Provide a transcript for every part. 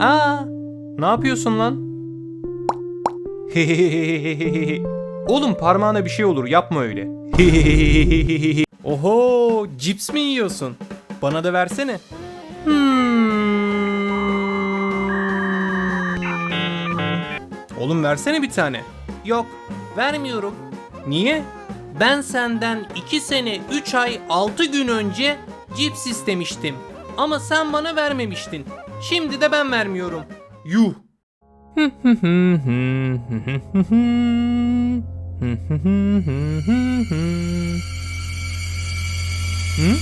Aa, ne yapıyorsun lan? Oğlum parmağına bir şey olur yapma öyle. Oho cips mi yiyorsun? Bana da versene. Hmm. Oğlum versene bir tane. Yok vermiyorum. Niye? Ben senden 2 sene 3 ay 6 gün önce cips istemiştim. Ama sen bana vermemiştin. Şimdi de ben vermiyorum. Yuh. Hı?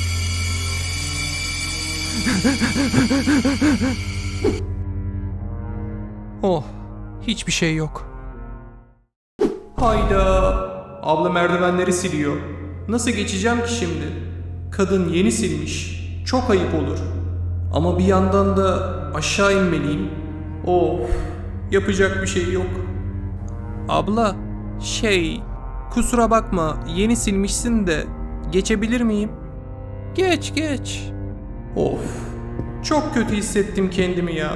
oh, hiçbir şey yok. Hayda. Abla merdivenleri siliyor. Nasıl geçeceğim ki şimdi? Kadın yeni silmiş. Çok ayıp olur. Ama bir yandan da aşağı inmeliyim. Of, yapacak bir şey yok. Abla, şey, kusura bakma yeni silmişsin de geçebilir miyim? Geç geç. Of, çok kötü hissettim kendimi ya.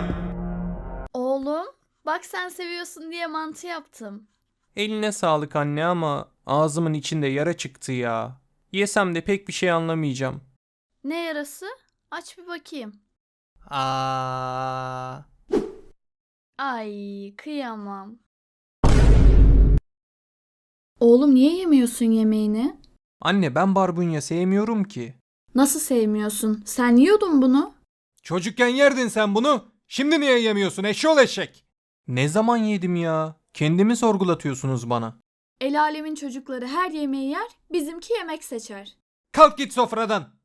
Oğlum, bak sen seviyorsun diye mantı yaptım. Eline sağlık anne ama ağzımın içinde yara çıktı ya. Yesem de pek bir şey anlamayacağım. Ne yarası? Aç bir bakayım. Aa. Ay, kıyamam. Oğlum niye yemiyorsun yemeğini? Anne ben barbunya sevmiyorum ki. Nasıl sevmiyorsun? Sen yiyordun bunu. Çocukken yerdin sen bunu. Şimdi niye yemiyorsun eşşoğlu eşek? Ne zaman yedim ya? Kendimi sorgulatıyorsunuz bana. El alemin çocukları her yemeği yer, bizimki yemek seçer. Kalk git sofradan.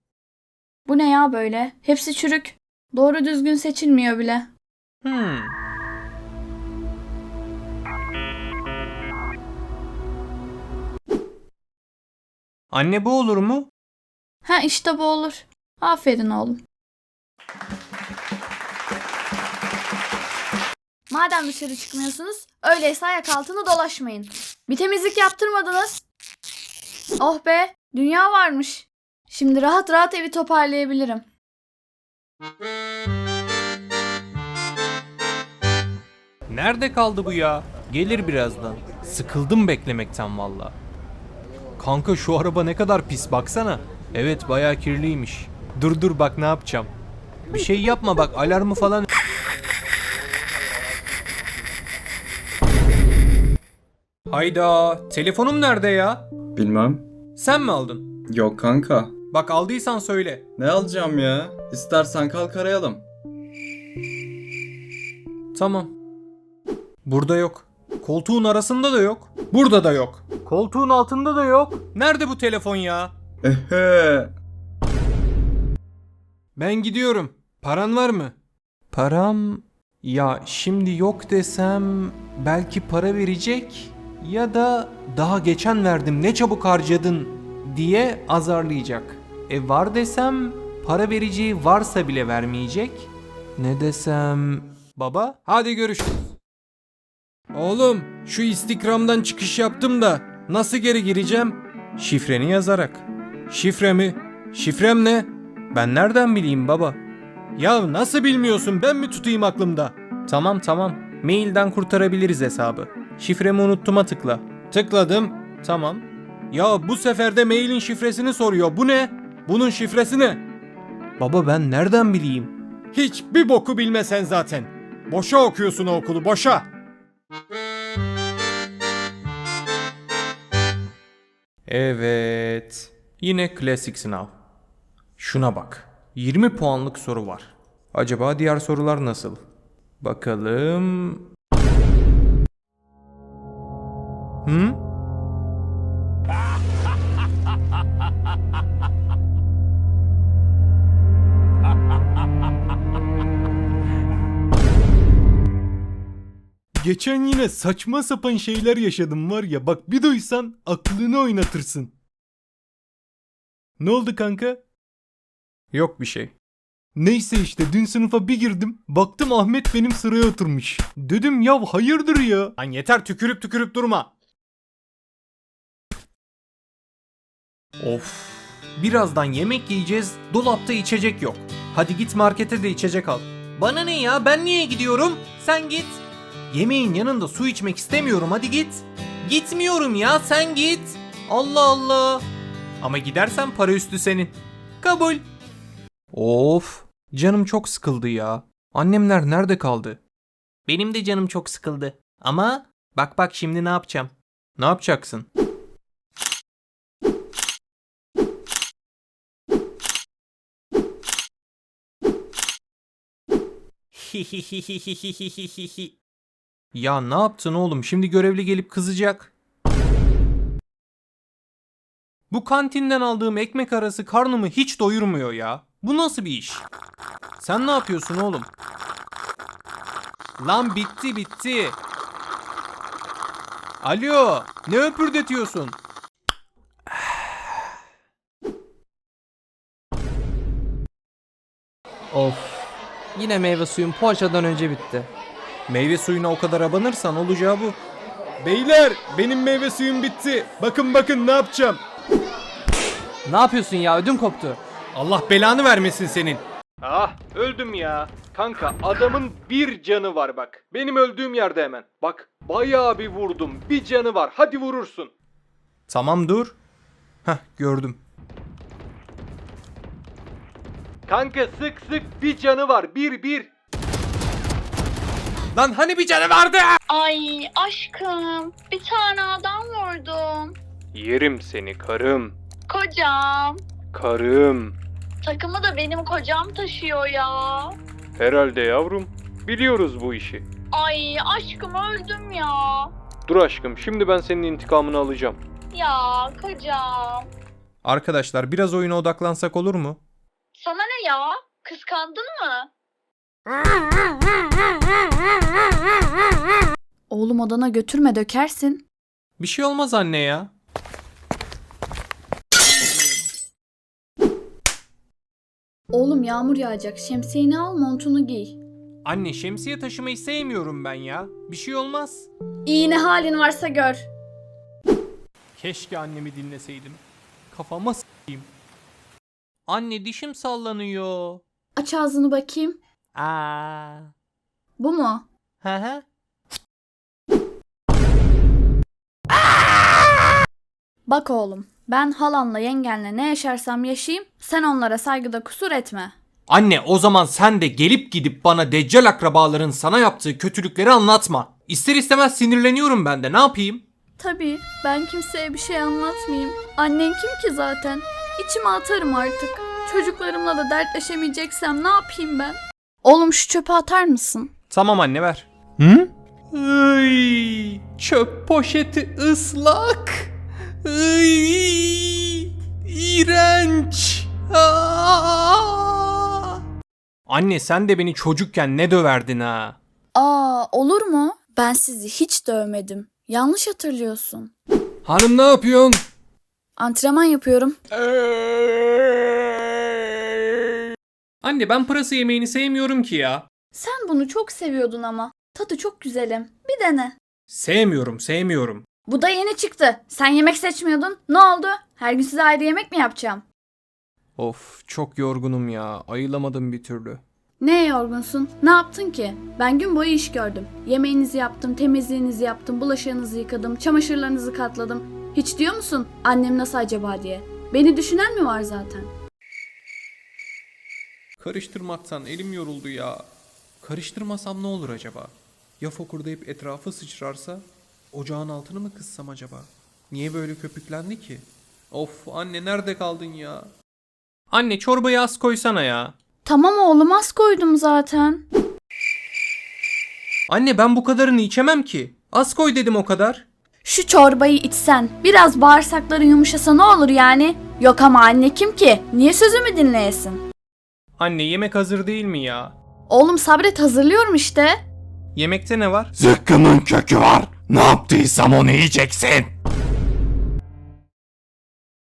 Bu ne ya böyle? Hepsi çürük. Doğru düzgün seçilmiyor bile. Hmm. Anne bu olur mu? Ha işte bu olur. Aferin oğlum. Madem dışarı çıkmıyorsunuz, öyleyse ayak altını dolaşmayın. Bir temizlik yaptırmadınız. Oh be, dünya varmış. Şimdi rahat rahat evi toparlayabilirim. Nerede kaldı bu ya? Gelir birazdan. Sıkıldım beklemekten valla. Kanka şu araba ne kadar pis baksana. Evet bayağı kirliymiş. Dur dur bak ne yapacağım. Bir şey yapma bak alarmı falan... Hayda telefonum nerede ya? Bilmem. Sen mi aldın? Yok kanka. Bak aldıysan söyle. Ne alacağım ya? İstersen kalk arayalım. Tamam. Burada yok. Koltuğun arasında da yok. Burada da yok. Koltuğun altında da yok. Nerede bu telefon ya? Ehe. Ben gidiyorum. Paran var mı? Param ya şimdi yok desem belki para verecek ya da daha geçen verdim ne çabuk harcadın diye azarlayacak. E var desem para vereceği varsa bile vermeyecek. Ne desem baba hadi görüşürüz. Oğlum şu Instagram'dan çıkış yaptım da nasıl geri gireceğim? Şifreni yazarak. Şifre mi? Şifrem ne? Ben nereden bileyim baba? Ya nasıl bilmiyorsun ben mi tutayım aklımda? Tamam tamam. Mailden kurtarabiliriz hesabı. Şifremi unuttuma tıkla. Tıkladım. Tamam. Ya bu sefer de mailin şifresini soruyor. Bu ne? Bunun şifresi ne? Baba ben nereden bileyim? Hiç bir boku bilmesen zaten. Boşa okuyorsun o okulu boşa. Evet. Yine klasik sınav. Şuna bak. 20 puanlık soru var. Acaba diğer sorular nasıl? Bakalım. Hı? Geçen yine saçma sapan şeyler yaşadım var ya bak bir duysan aklını oynatırsın. Ne oldu kanka? Yok bir şey. Neyse işte dün sınıfa bir girdim. Baktım Ahmet benim sıraya oturmuş. Dedim ya hayırdır ya. Lan yeter tükürüp tükürüp durma. Of. Birazdan yemek yiyeceğiz. Dolapta içecek yok. Hadi git markete de içecek al. Bana ne ya ben niye gidiyorum? Sen git. Yemeğin yanında su içmek istemiyorum hadi git. Gitmiyorum ya sen git. Allah Allah. Ama gidersen para üstü senin. Kabul. Of. Canım çok sıkıldı ya. Annemler nerede kaldı? Benim de canım çok sıkıldı. Ama bak bak şimdi ne yapacağım? Ne yapacaksın? ya ne yaptın oğlum? Şimdi görevli gelip kızacak. Bu kantinden aldığım ekmek arası karnımı hiç doyurmuyor ya. Bu nasıl bir iş? Sen ne yapıyorsun oğlum? Lan bitti bitti. Alo, ne öpürdetiyorsun? Of. Yine meyve suyum poğaçadan önce bitti. Meyve suyuna o kadar abanırsan olacağı bu. Beyler, benim meyve suyum bitti. Bakın bakın ne yapacağım. Ne yapıyorsun ya ödüm koptu. Allah belanı vermesin senin. Ah öldüm ya. Kanka adamın bir canı var bak. Benim öldüğüm yerde hemen. Bak bayağı bir vurdum. Bir canı var. Hadi vurursun. Tamam dur. Heh gördüm. Kanka sık sık bir canı var. Bir bir. Lan hani bir canı vardı? Ay aşkım bir tane adam vurdum. Yerim seni karım. Kocam. Karım. Takımı da benim kocam taşıyor ya. Herhalde yavrum. Biliyoruz bu işi. Ay aşkım öldüm ya. Dur aşkım şimdi ben senin intikamını alacağım. Ya kocam. Arkadaşlar biraz oyuna odaklansak olur mu? Sana ne ya? Kıskandın mı? Oğlum odana götürme dökersin. Bir şey olmaz anne ya. Oğlum yağmur yağacak. Şemsiyeni al montunu giy. Anne şemsiye taşımayı sevmiyorum ben ya. Bir şey olmaz. İyi ne halin varsa gör. Keşke annemi dinleseydim. Kafama s**eyim. Anne dişim sallanıyor. Aç ağzını bakayım. Aa. Bu mu? Hı hı. Bak oğlum. Ben halanla yengenle ne yaşarsam yaşayayım. Sen onlara saygıda kusur etme. Anne o zaman sen de gelip gidip bana deccal akrabaların sana yaptığı kötülükleri anlatma. İster istemez sinirleniyorum ben de ne yapayım? Tabii ben kimseye bir şey anlatmayayım. Annen kim ki zaten? İçime atarım artık. Çocuklarımla da dertleşemeyeceksem ne yapayım ben? Oğlum şu çöpe atar mısın? Tamam anne ver. Hı? Iy, çöp poşeti ıslak. Iy, iğrenç. Aa! Anne sen de beni çocukken ne döverdin ha? Aa olur mu? Ben sizi hiç dövmedim. Yanlış hatırlıyorsun. Hanım ne yapıyorsun? Antrenman yapıyorum. Anne ben pırasa yemeğini sevmiyorum ki ya. Sen bunu çok seviyordun ama. Tadı çok güzelim. Bir dene. Sevmiyorum, sevmiyorum. Bu da yeni çıktı. Sen yemek seçmiyordun. Ne oldu? Her gün size ayrı yemek mi yapacağım? Of, çok yorgunum ya. Ayılamadım bir türlü. Neye yorgunsun? Ne yaptın ki? Ben gün boyu iş gördüm. Yemeğinizi yaptım, temizliğinizi yaptım, bulaşığınızı yıkadım, çamaşırlarınızı katladım. Hiç diyor musun annem nasıl acaba diye? Beni düşünen mi var zaten? Karıştırmaktan elim yoruldu ya. Karıştırmasam ne olur acaba? Ya fokurdayıp etrafı sıçrarsa? Ocağın altını mı kıssam acaba? Niye böyle köpüklendi ki? Of anne nerede kaldın ya? Anne çorbayı az koysana ya. Tamam oğlum az koydum zaten. Anne ben bu kadarını içemem ki. Az koy dedim o kadar. Şu çorbayı içsen, biraz bağırsakların yumuşasa ne olur yani? Yok ama anne kim ki? Niye sözümü dinleyesin? Anne yemek hazır değil mi ya? Oğlum sabret hazırlıyorum işte. Yemekte ne var? Zıkkımın kökü var. Ne yaptıysam onu yiyeceksin.